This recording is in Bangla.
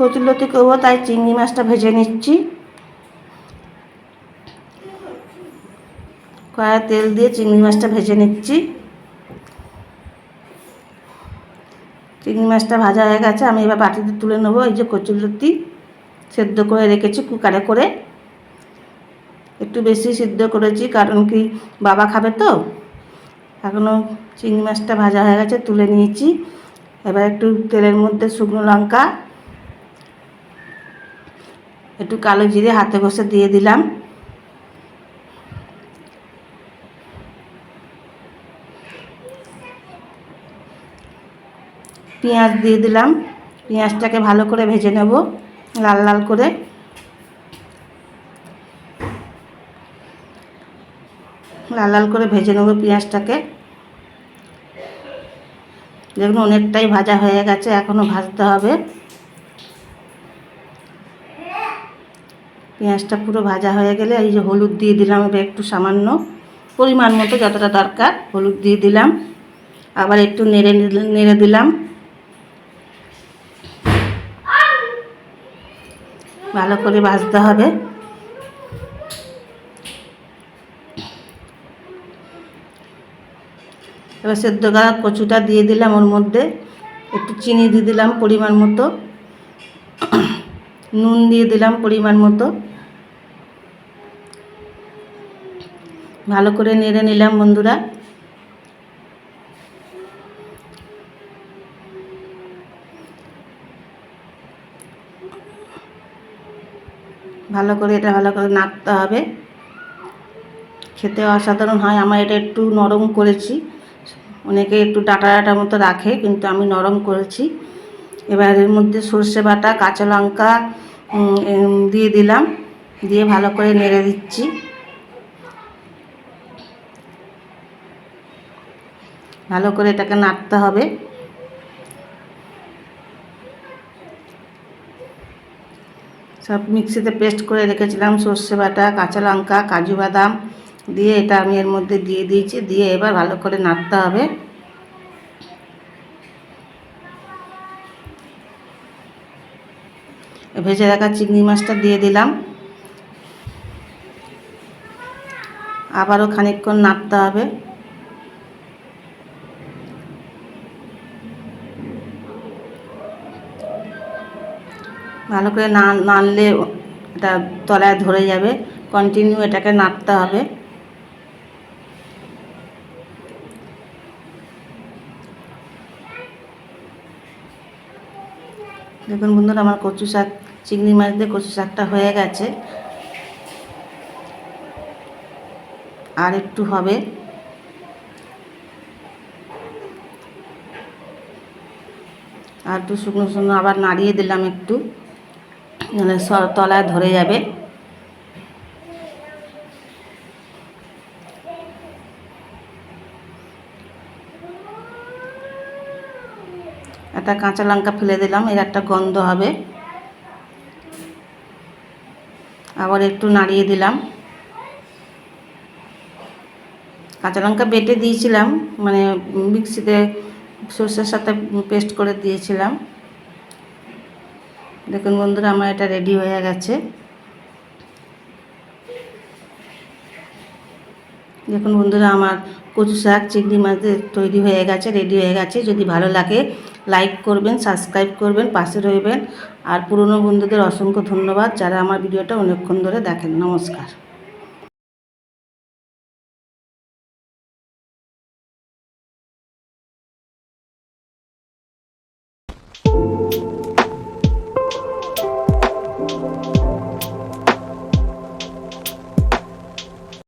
কচুরলতি করব, তাই চিংড়ি মাছটা ভেজে নিচ্ছি। কড়াই তেল দিয়ে চিংড়ি মাছটা ভেজে নিচ্ছি। চিংড়ি মাছটা ভাজা হয়ে গেছে, আমি এবার বাটিতে তুলে নেব, এই যে কচুরলতি সেদ্ধ করে রেখেছি কুকারে করে। একটু বেশি সিদ্ধ করেছি, কারণ কি বাবা খাবে তো। এখনও চিংড়ি মাছটা ভাজা হয়ে গেছে, তুলে নিয়েছি। এবার একটু তেলের মধ্যে শুকনো লঙ্কা একটু কালো জিরে হাতে বসে দিয়ে দিলাম। পেঁয়াজ দিয়ে দিলাম। পেঁয়াজটাকে ভালো করে ভেজে নেব, লাল লাল করে। লাল লাল করে ভেজে নেব পেঁয়াজটাকে। দেখুন অনেকটাই ভাজা হয়ে গেছে, এখনও ভাজতে হবে। পেঁয়াজটা পুরো ভাজা হয়ে গেলে এই যে হলুদ দিয়ে দিলাম এবার একটু সামান্য পরিমাণ মতো যতটা দরকার হলুদ দিয়ে দিলাম। আবার একটু নেড়ে নেড়ে দিলাম। ভালো করে ভাজতে হবে। এবার সেদ্ধ করা কচুটা দিয়ে দিলাম ওর মধ্যে। একটু চিনি দিয়ে দিলাম পরিমাণ মতো। নুন দিয়ে দিলাম পরিমাণ মতো। ভালো করে নেড়ে নিলাম বন্ধুরা। ভালো করে এটা ভালো করে নাড়তে হবে। খেতে অসাধারণ হয়, আমার এটা একটু নরম করেছি। অনেকে একটু ডাটা ডাটা মতো রাখে, কিন্তু আমি নরম করেছি। এবার এর মধ্যে সর্ষে বাটা, কাঁচা লঙ্কা দিয়ে দিলাম। দিয়ে ভালো করে নেড়ে দিচ্ছি। ভালো করে এটাকে নাড়তে হবে। সব মিক্সিতে পেস্ট করে রেখেছিলাম সর্ষে বাটা, কাঁচা লঙ্কা, কাজু বাদাম দিয়ে এটা আমি এর মধ্যে দিয়ে দিয়েছি। দিয়ে এবার ভালো করে নাড়তে হবে। ভেজে রাখা চিংড়ি মাছটা দিয়ে দিলাম। আবারও খানিকক্ষণ নাড়তে হবে। ভালো করে না নাড়লে এটা তলায় ধরে যাবে। কন্টিনিউ এটাকে নাড়তে হবে। দেখুন বন্ধুরা, আমার কচু শাক, চিংড়ি মাছ দিয়ে কচু শাকটা হয়ে গেছে। আর একটু হবে। আর একটু শুকনো শুকনো আবার নাড়িয়ে দিলাম একটু। তলায় ধরে যাবে। একটা কাঁচা লঙ্কা ফেলে দিলাম, এর একটা গন্ধ হবে। আবার একটু নাড়িয়ে দিলাম। কাঁচা লঙ্কা বেটে দিয়েছিলাম মানে মিক্সিতে সর্ষের সাথে পেস্ট করে দিয়েছিলাম। দেখুন বন্ধুরা, আমার এটা রেডি হয়ে গেছে। দেখুন বন্ধুরা, আমার কচু শাক, চিংড়ি মাছ তৈরি হয়ে গেছে রেডি হয়ে গেছে। যদি ভালো লাগে লাইক করবেন সাবস্ক্রাইব করবেন, পাশে রইবেন। আর পুরনো বন্ধুদের অসংখ্য ধন্যবাদ যারা আমার ভিডিওটা অনেকক্ষণ ধরে দেখেন। নমস্কার।